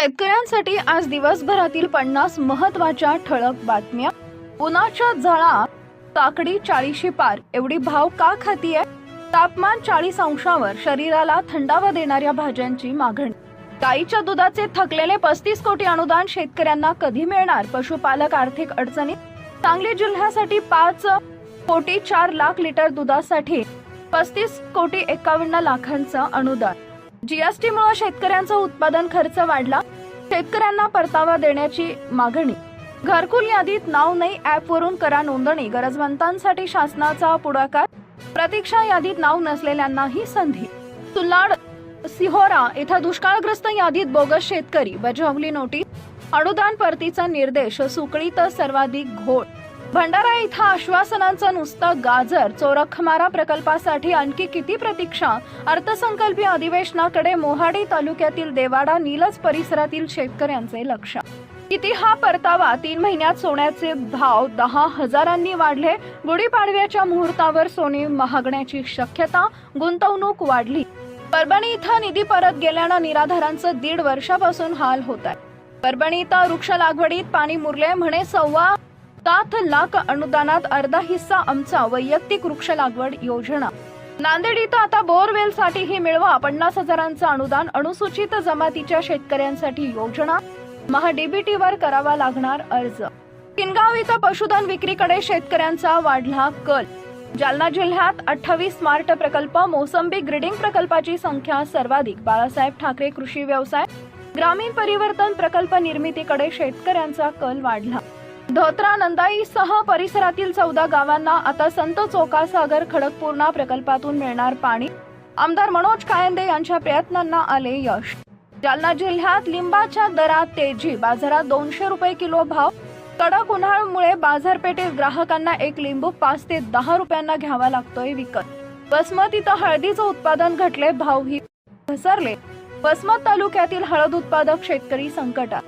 शेतकऱ्यांसाठी आज दिवसभरातील पन्नास महत्त्वाच्या ठळक बातम्या. उन्हाच्या झळा काकडी चाळीशी पार. एवढी भाव का खाती आहे तापमान चाळीस अंशावर शरीराला थंडावा देणाऱ्या भाज्यांची मागणी. गाईच्या दुधाचे थकलेले पस्तीस कोटी अनुदान शेतकऱ्यांना कधी मिळणार? पशुपालक आर्थिक अडचणी? सांगली जिल्ह्यासाठी पाच कोटी चार लाख लिटर दुधासाठी पस्तीस कोटी एकावन्न लाखांचं अनुदान. जीएसटीमुळे शेतकऱ्यांचा उत्पादन खर्च वाढला. शेतकऱ्यांना परतावा देण्याची मागणी. घरकुल यादीत नाव नाही ऍप वरून करा नोंदणी. गरजवंतांसाठी शासनाचा पुढाकार. प्रतीक्षा यादीत नाव नसलेल्यांनाही संधी. तुलाड सिहोरा इथं दुष्काळग्रस्त यादीत बोगस शेतकरी. बजावली नोटीस. अनुदान परतीचा निर्देश. सुकळीत सर्वाधिक घोळ. भंडारा इथं आश्वासनांचं नुसतं गाजर चोरखमारा प्रकल्पासाठी आणखी किती प्रतीक्षा? अर्थसंकल्पीय अधिवेशनाकडे मोहाडी तालुक्यातील देवाडा नीलज परिसरातील शेतकऱ्यांचे लक्ष. किती हा परतावा? तीन महिन्यात सोन्याचे भाव दहा हजारांनी वाढले. गुढीपाडव्याच्या मुहूर्तावर सोने महागण्याची शक्यता गुंतवणूक वाढली. परभणी इथं निधी परत गेल्यानं निराधारांचं दीड वर्षापासून हाल होत आहे परभणी इथं वृक्ष लागवडीत पाणी मुरले म्हणे सव्वा सात लाख अनुदानात अर्धा हिस्सा आमचा वैयक्तिक वृक्ष लागवड योजना. नांदेड इथं आता बोअरवेलसाठीही मिळवा पन्नास हजारांचं अनुदान अनुसूचित जमातीच्या शेतकऱ्यांसाठी योजना. महाडीबीटी वर करावा लागणार अर्ज. किनगाव इथं पशुधन विक्रीकडे शेतकऱ्यांचा वाढला कल. जालना जिल्ह्यात अठ्ठावीस स्मार्ट प्रकल्प मोसंबी ग्रीडिंग प्रकल्पाची संख्या सर्वाधिक बाळासाहेब ठाकरे कृषी व्यवसाय. ग्रामीण परिवर्तन प्रकल्प निर्मितीकडे शेतकऱ्यांचा कल वाढला. धोत्रा नंदाईसह परिसरातील चौदा गावांना आता संत चोकासागर खडकपूर्णा प्रकल्पातून मिळणार पाणी. आमदार मनोज कायंदे यांच्या प्रयत्नांना आले यश. जालना जिल्ह्यात लिंबाच्या दरात तेजी बाजारात दोनशे रुपये किलो भाव. कडक उन्हाळ्यामुळे बाजारपेठेत ग्राहकांना एक लिंबू पाच ते दहा रुपयांना घ्यावा लागतोय विकत. वसमत इथं हळदीचं उत्पादन घटले भावही घसरले. वसमत तालुक्यातील हळद उत्पादक शेतकरी संकटात.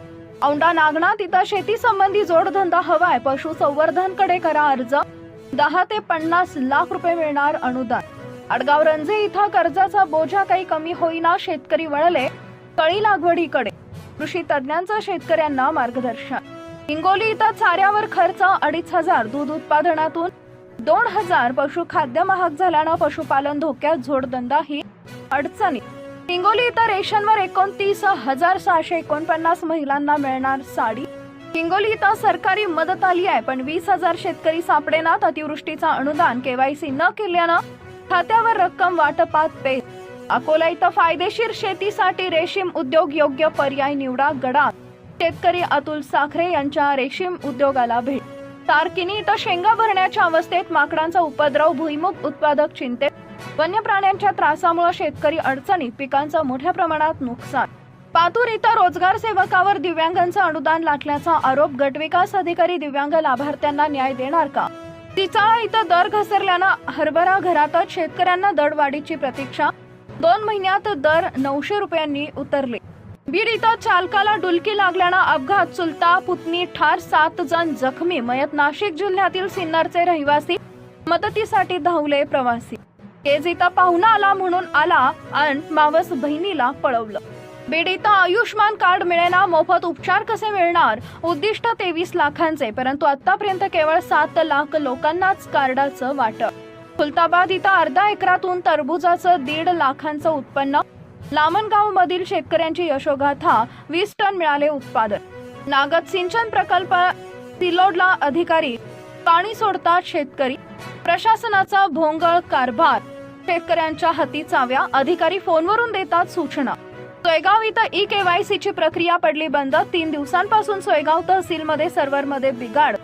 औंढा नागनाथ इथं शेती संबंधी जोडधंदा हवाय. पशुसंवर्धनकडे करा अर्ज. दहा ते पन्नास लाख रुपये मिळणार अनुदान. अडगाव रंजे इथं कर्जाचा बोजा काही कमी होईना शेतकरी वळले. कळी लागवडीकडे. कृषी तज्ज्ञांचं शेतकऱ्यांना मार्गदर्शन. हिंगोली इथं चाऱ्यावर खर्च अडीच हजार. दूध उत्पादनातून दोन हजार. पशुखाद्य महाग झाल्यानं पशुपालन धोक्यात. जोडधंदाही अडचणी हिंगोली इथं रेशनवर एकोणतीस हजार सहाशे एकोणपन्नास महिलांना मिळणार साडी. हिंगोली इथं सरकारी मदत आली आहे पण वीस हजार शेतकरी सापडेनात. अतिवृष्टीचा अनुदान केवायसी न केल्यानं खात्यावर रक्कम वाटपात पे. अकोला इथं फायदेशीर शेतीसाठी रेशीम उद्योग योग्य पर्याय निवडा गडा शेतकरी अतुल साखरे यांच्या रेशीम उद्योगाला भेट तारकिनी इथं शेंगा भरण्याच्या अवस्थेत माकडांचा उपद्रव भुईमुग उत्पादक चिंतेत वन्य प्राण्यांच्या त्रासामुळे शेतकरी अडचणीत पिकांचं मोठ्या प्रमाणात नुकसान. पातूर इथं रोजगार सेवकावर दिव्यांगांचं अनुदान लाटल्याचा आरोप गटविकास अधिकारी दिव्यांग लाभार्थ्यांना न्याय देणार का? तिचाळा इथं दर घसरल्यानं हरभरा घरातच शेतकऱ्यांना दरवाढीची प्रतीक्षा दोन महिन्यात दर नऊशे रुपयांनी उतरले. बीड इथं चालकाला डुलकी लागल्यानं अपघात चुलता पुतणी ठार सात जण जखमी मयत नाशिक जिल्ह्यातील सिन्नरचे रहिवासी मदतीसाठी धावले प्रवासी. केज इथं पाहुणा आला म्हणून आला आणि मावस बहिणीला पळवलं. बीड इथं आयुष्मान कार्ड मिळेना मोफत उपचार कसे मिळणार? उद्दिष्ट तेवीस लाखांचे परंतु आतापर्यंत केवळ सात लाख लोकांनाच कार्डाचं वाटप. खुलताबाद इथं अर्धा एकरातून तरबुजाचं दीड लाखांचं उत्पन्न लामणगावमधील शेतकऱ्यांची यशोगाथा वीस टन मिळाले उत्पादन. नागद सिंचन प्रकल्प सिलोडला अधिकारी पाणी सोडतात शेतकरी. प्रशासनाचा भोंगळ कारभार. शेतकऱ्यांच्या हाती चाव्या अधिकारी फोनवरून देतात सूचना. सोयगाव इथं ई केवायसीची प्रक्रिया पडली बंद. तीन दिवसांपासून सोयगाव तहसीलमध्ये सर्व्हरमध्ये बिघाड.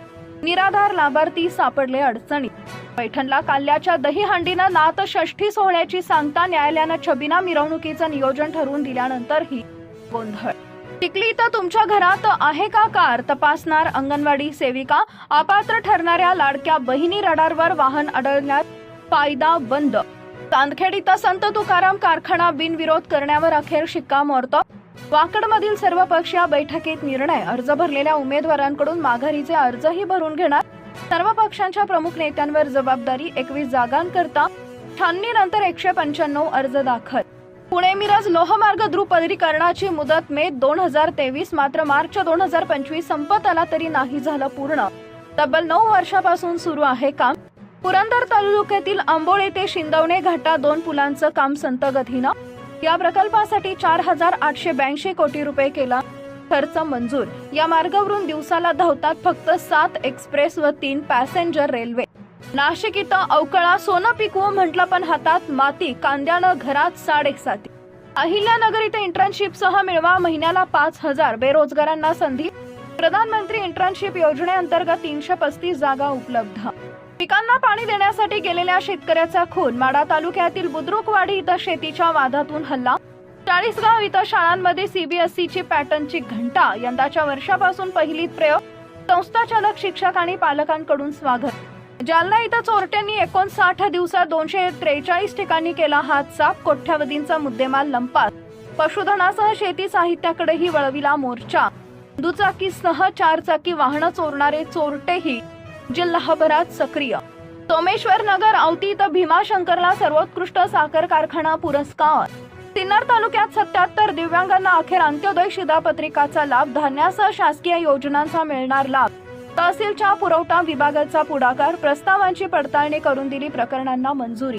निराधार लाभार्थी सापडले अडचणीत. पैठणला काल्याच्या दहीहंडीनं नाथ षष्ठी सोहळ्याची सांगता न्यायालयानं छबिना मिरवणुकीचं नियोजन ठरवून दिल्यानंतरही गोंधळ. टिकली तर तुमच्या घरात आहे का कार? तपासणार अंगणवाडी सेविका अपात्र ठरणाऱ्या लाडक्या बहिणी रडारवर वाहन अडवण्यात फायदा बंद. चांदखेड इथं संत तुकाराम कारखाना बिनविरोध करण्यावर अखेर शिक्कामोर्तब वाकडमधील सर्व पक्षीय बैठकीत निर्णय अर्ज भरलेल्या उमेदवारांकडून माघारीचे अर्जही भरून घेणार. सर्व पक्षांच्या प्रमुख नेत्यांवर जबाबदारी एकवीस जागांकरता छाननी नंतर एकशे पंच्याण्णव अर्ज दाखल. पुणे मिरज लोहमार्ग द्रुपदरीकरणाची मुदत मे दोन हजार तेवीस मात्र मार्च दोन हजार पंचवीस संपत आला तरी नाही झालं पूर्ण. तब्बल नऊ वर्षापासून सुरू आहे काम. पुरंदर तालुक्यातील आंबोळे ते शिंदवणे घाटा दोन पुलांचं काम संत गतीनं या प्रकल्पासाठी चार हजार आठशे ब्याऐंशी कोटी रुपये केला खर्च मंजूर. या मार्गावरून दिवसाला धावतात फक्त सात एक्सप्रेस व तीन पॅसेंजर रेल्वे. नाशिक इथं अवकळा सोनं पिकवू म्हटलं पण हातात माती कांद्यानं घरात साडेसाती अहिल्यानगर इथे इंटर्नशिपसह मिळवा महिन्याला पाच हजार. बेरोजगारांना संधी. प्रधानमंत्री इंटर्नशिप योजनेअंतर्गत तीनशे पस्तीस जागा उपलब्ध. पिकांना पाणी देण्यासाठी गेलेल्या शेतकऱ्याचा खून. माडा तालुक्यातील बुद्रुकवाडी इथं शेतीच्या वादातून हल्ला. चाळीसगाव इथं शाळांमध्ये सीबीएसईची पॅटर्नची घंटा. यंदाच्या वर्षापासून पहिली प्रयोग संस्थाचालक शिक्षक आणि पालकांकडून स्वागत. जालना इथं चोरट्यांनी एकोणसाठ दिवसात दोनशे त्रेचाळीस ठिकाणी केला हा साफ. कोठ्यावधींचा मुद्देमाल लंपास पशुधनासह शेती साहित्याकडेही वळविला मोर्चा. दुचाकीसह चारचाकी वाहनं चोरणारे चोरटेही जिल्हाभरात सक्रिय. सोमेश्वर नगर औती भीमाशंकरला सर्वोत्कृष्ट साखर कारखाना पुरस्कार. सिन्नर तालुक्यात सत्याहत्तर दिव्यांगांना अखेर अंत्योदय शिधापत्रिकाचा लाभ धान्यासह शासकीय योजनांचा मिळणार लाभ. तहसीलच्या पुरवठा विभागाचा पुढाकार प्रस्तावांची पडताळणी करून दिली प्रकरणांना मंजुरी.